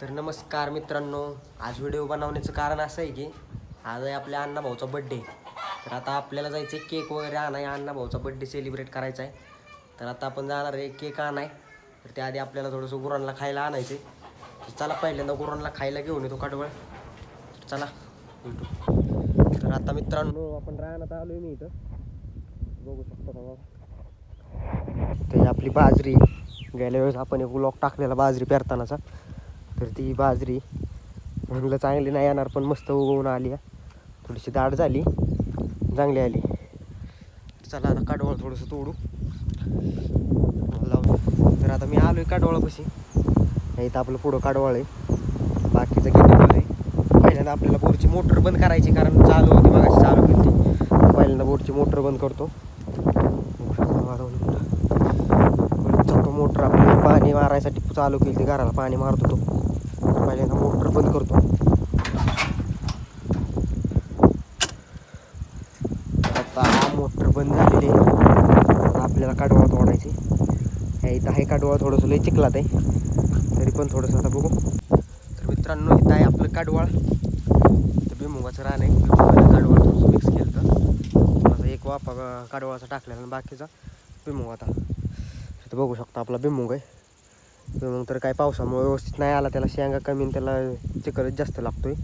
तर नमस्कार मित्रांनो आज व्हिडिओ बनवण्याचं कारण असं आहे की आज आहे आपल्या अण्णा भाऊचा बड्डे तर आता आपल्याला जायचं आहे केक वगैरे आणाय अण्णा भाऊचा बड्डे सेलिब्रेट करायचा आहे. तर आता आपण जाणार आहे केक आणाय. तर त्याआधी आपल्याला थोडंसं गुरांना खायला आणायचं आहे चला पहिल्यांदा गुरांना खायला घेऊन येतो काटवळ. तर चला भेटू. तर आता मित्रांनो आपण राहण्यात आलो आहे मी इथं. बघू शकतो ना तर आपली बाजरी. गेल्या वेळेस आपण एक ब्लॉक टाकलेला बाजरी पेरतानाचा. तर ती बाजरी म्हणलं चांगली नाही येणार पण मस्त उगवून आली आहे. थोडीशी दाट झाली चांगली आली. चला आता काडवळ थोडंसं तोडू. लावू. तर आता मी आलो आहे काडवळापाशी तर आपलं पुढं काढवळ आहे. बाकीचं गेलं आहे. पहिल्यांदा आपल्याला बोरची मोटर बंद करायची कारण चालू होती मग चालू केली पहिल्यांदा बोरची मोटर बंद करतो. मोटर आपली पाणी मारायसाठी चालू केली ती घराला पाणी मारत होतो. पहिल्यांदा मोटर बंद करतो. आता मोटर बंद झालेली आहे. आपल्याला काडवळा तोडायची. ह्या इथं आहे काडवळा थोडंसं लई चिखलात आहे. तरी पण थोडंसं आता बघू. तर मित्रांनो इथं आहे आपलं काडवाळ तर भुईमुगाचं रान आहे. भुईमुगाचं काडवाळ थोडंसं मिक्स केलं तर माझा एक वाफा काडवाळाचा टाकलेला आणि बाकीचा भुईमुग आता. बघू शकता आपला भुईमुग आहे. मग तर काय पावसामुळे व्यवस्थित नाही आला. त्याला शेंगा कमी त्याला चिकलच जास्त लागतोय.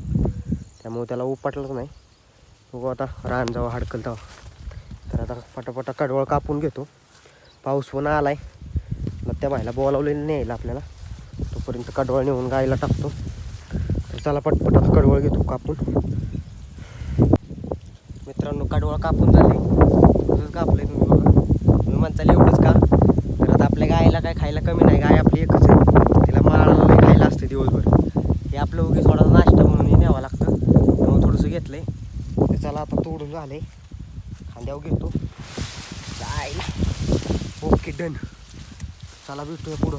त्यामुळे त्याला उपटलंच नाही. बघू आता रान जावं हाडकल जावं तर आता पटापटा कडवळ कापून घेतो. पाऊस पण आलाय. मग त्या बायला बोलावलेलं न्यायला आपल्याला. तोपर्यंत कडवळ नेऊन गायला टाकतो. तर चला पटपट आता कडवळ घेतो कापून. मित्रांनो कडवळ कापून झाले तसंच कापलंय तुम्ही बघा. तुम्ही म्हणताल एवढंच का? आपल्या गायला काय खायला कमी नाही. गाय आपली एकच आहे. तिला माळाला नाही खायला असते दिवसभर. हे आपलं उगीच थोडा नाश्ता म्हणून न्यावं लागतं. त्यामुळे थोडंसं घेतलं आहे चला आता तोडून आहे खांद्यावर घेतो. जाईल ओके डन. चला भेटूया पुढं.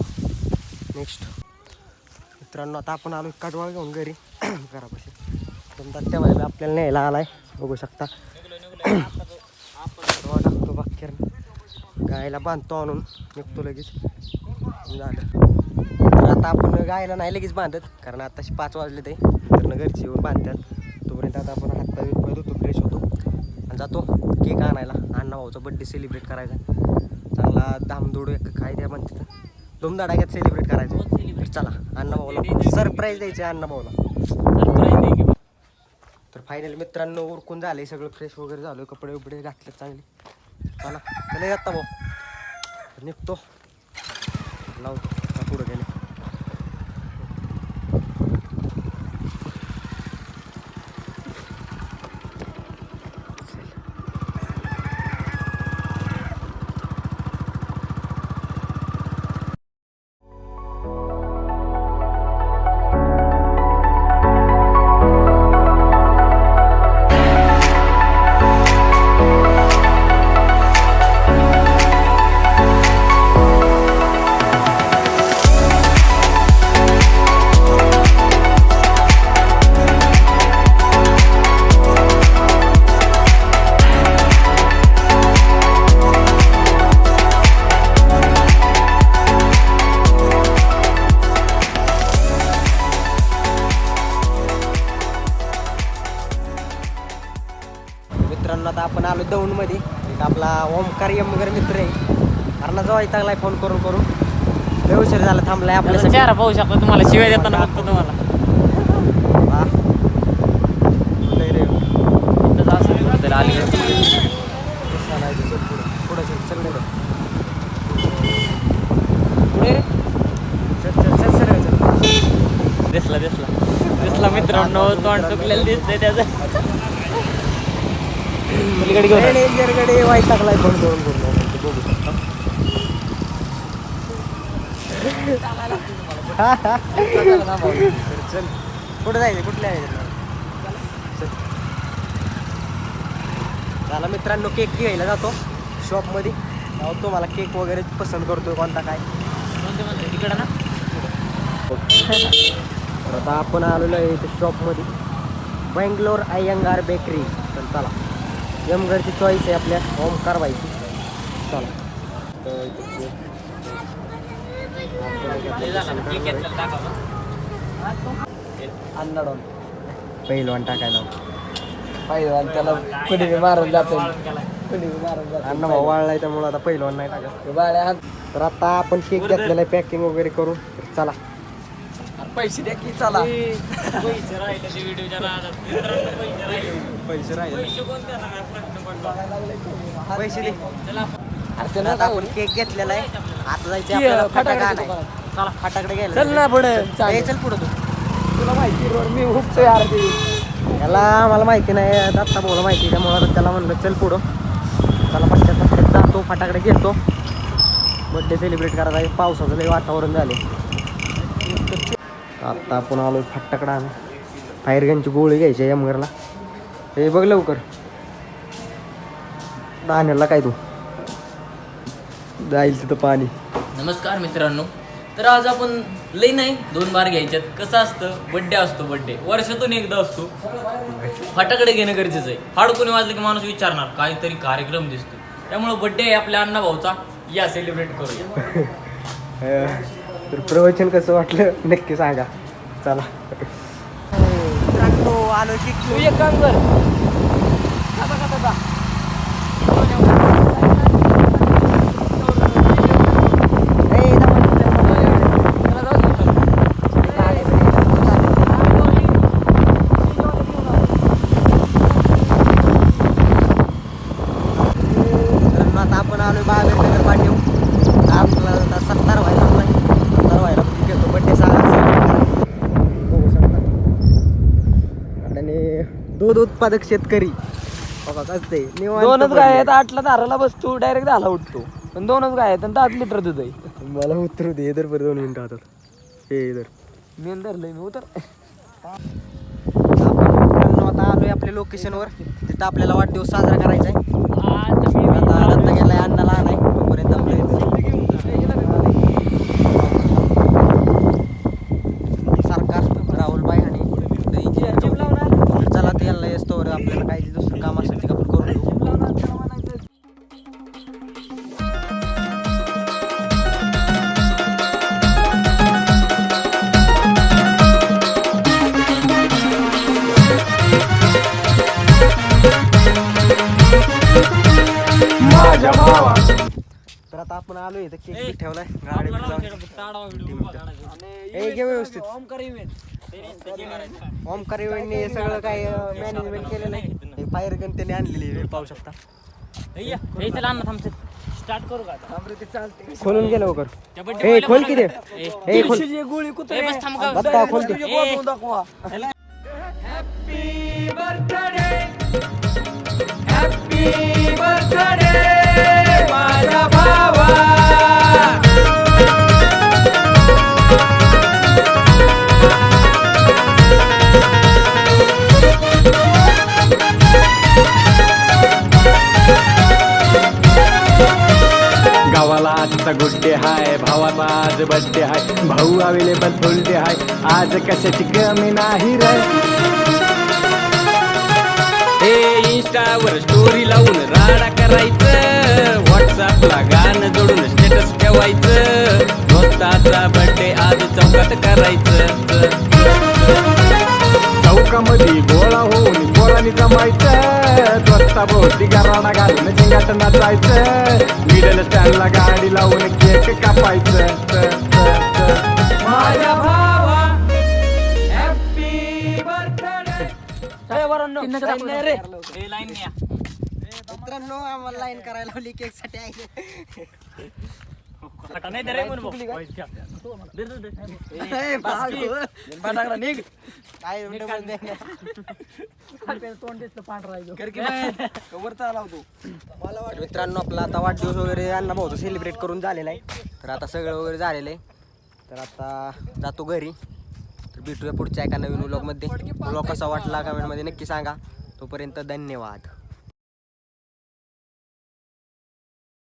नेक्स्ट मित्रांनो आता आपण आलो काटवाळ घेऊन घरी. घरापाशी. तुमचा त्या वेळेला आपल्याला न्यायला आला आहे बघू शकता. टाकतो बाकी. गायला बांधतो आणून. निघतो लगेच. झालं. तर आता आपण गायला नाही लगेच बांधत कारण आताशी पाच वाजले ते तर घरची येऊन बांधतात. तोपर्यंत आता आपण हातपाय बितपाय धुतो फ्रेश होतो. आणि जातो केक आणायला. अण्णा भाऊचा बड्डे सेलिब्रेट करायचा चांगला धामधूड एक काय द्या म्हणते तर धुमधडाक्यात सेलिब्रेट करायचं. तर चला अण्णा भाऊला सरप्राईज द्यायचं अण्णा भाऊला. तर फायनल मित्रांनो उरकून झाले सगळं. फ्रेश वगैरे झालं कपडे वपडे घातले चांगले. चला चला जाता भाऊ. निघतो. लावतो. आपला ओमकार यम वगैरे मित्र आहे. कारण जवळ लागलाय फोन करून करून. उशीर झाला थांबलाय आपल्यासाठी. चेहरा पाहू शकतो तुम्हाला शिवाय देताना बघतो तुम्हाला. असं कुठंतरी आली. पुढं. पुढं चल, चल रे. चल, चल, चल, सरळ चल. दिसला दिसला. दिसला मित्रांनो तोंड चुकलेलं दिसतंय त्याचं. पलीकडे घेऊन वाईट टाकलाय फोन करून करून ते बघू शकता. चल कुठं जायचं कुठल्या मित्रांनो केक घ्यायला जातो शॉपमध्ये. तो मला केक वगैरे पसंत करतो कोणता काय. तिकडं ना आता आपण आलेलो आहे इथे शॉपमध्ये बँगलोर अय्यंगार बेकरी तर चला. यमगडची चॉईस आहे आपल्या. ओमकार बाईची चला. पहिलवान टाकायला. पहिलवान त्याला कुणी मारून जातो. कुणी बी मारून जातो. अण्णा भाऊ वाळलाय त्यामुळे आता पहिलवान नाही टाकत. तर आता आपण केक घेतलेला आहे पॅकिंग वगैरे करून. तर चला. पैसे द्या की चला. पैसे राहिले ते व्हिडिओच्या नादात. मित्रांनो, पैसे राहिले. पैसे राहिले. पैसे कोण देणार आहे? प्रश्न पडला. पैसे दे. चला, अरे ते आता आपण केक घेतलेला आहे. आता जायचं आपल्याला फटाकडे. चला फटाकडे घ्यायला. चल ना पुढे. ए, चल पुढं तू. तुला माहिती रोड मी हुकतो यार ते. त्याला मला माहिती नाही दत्ता भाऊला माहिती त्यामुळे आता त्याला म्हणलं चल पुढं. त्याला पटक्यात जातो फटाकडे घेतो. बड्डे सेलिब्रेट करायचा आहे पावसाचं लई वातावरण झाले आता आपण आलो फटाकडा आण फायरगनची गोळी घ्यायची या मगरला हे बघ लवकर. दाण्याला काय तू? जाईल तिथं पाणी. नमस्कार मित्रांनो. तर आज आपण लई नाही दोन बार घ्यायच्यात. कसं असतं? बड्डे असतो बड्डे वर्षातून एकदा असतो. फटाकडे घेणं गरजेचं आहे. फाड कोणी वाजलं की माणूस विचारणार काहीतरी कार्यक्रम दिसतो त्यामुळे बड्डे आहे आपल्या अण्णा भाऊचा या सेलिब्रेट करूया. तर प्रवचन कसं वाटलं नक्की सांगा. चला. आलो तू एक काम कर खाता खाता जा. त्याला जाऊ दे. तर आता आपण आलो बाहेर नगर पाठीव आपला आता सत्तार व्हायला आपला सत्तार व्हायला म्हणजे घेतो बड्डे आणि दूध उत्पादक शेतकरी. बघा कसं ते निवांत दोनच. गाय आहेत आठला दाराला बसतो डायरेक्ट दहाला उठतो. पण दोनच गाय आहेत आणि दहा लिटर दूध आहे. मला उतरू दे इधर दोन मिनिटं हातात. हे इधर मी धरलंय मी उतर. आपण मित्रांनो आता आलोय आपल्या लोकेशनवर तिथं आपल्याला वाढदिवस साजरा करायचा आहे. आपण आलोय इथं केक ठेवलाय गाडी ए घे व्यवस्थित? ओमकार इव्हेंटने हे सगळं काय मॅनेजमेंट केलेलं आहे. हे फायर गन त्याने आणलेली आहे, पाहू शकता. स्टार्ट करू का आता? चालते खोलून गेलं ला खोल किती गोळी कुत्रे ए, बस थांब का? बत्ता खोल की. ए, दाखवा. गावाला हाय भावाचा आज बड्डे हाय. भाऊ अवेलेबल फुलडे हाय. आज कशाची कमी नाही रे. हे इंस्टावर स्टोरी लावून राडा करायचं. व्हॉट्सअपला गाणं जोडून स्टेटस ठेवायचं. दोस्ताचा बड्डे आज चौकात करायचं. चौकामध्ये जमायचं दोस्ता भोवती गाराणा घालून झिंगाट नाचायचं मिडल स्टँडला गाडी लावून केक कापायचं. माझ्या भावा हॅपी बर्थडे रे. मित्रांनो आम्हाला लाईन करायला लावली केकसाठी. आहे निघ. काय? तोंड दिसलं पांढरा मित्रांनो आपला आता वाढदिवस वगैरे अण्णा भाऊचं सेलिब्रेट करून झालेला आहे. तर आता सगळं वगैरे झालेलं आहे. तर आता जातो घरी. तर भेटूया पुढच्या एका नवीन व्लॉगमध्ये व्लॉग कसा वाटला कमेंटमध्ये नक्की सांगा. तोपर्यंत धन्यवाद.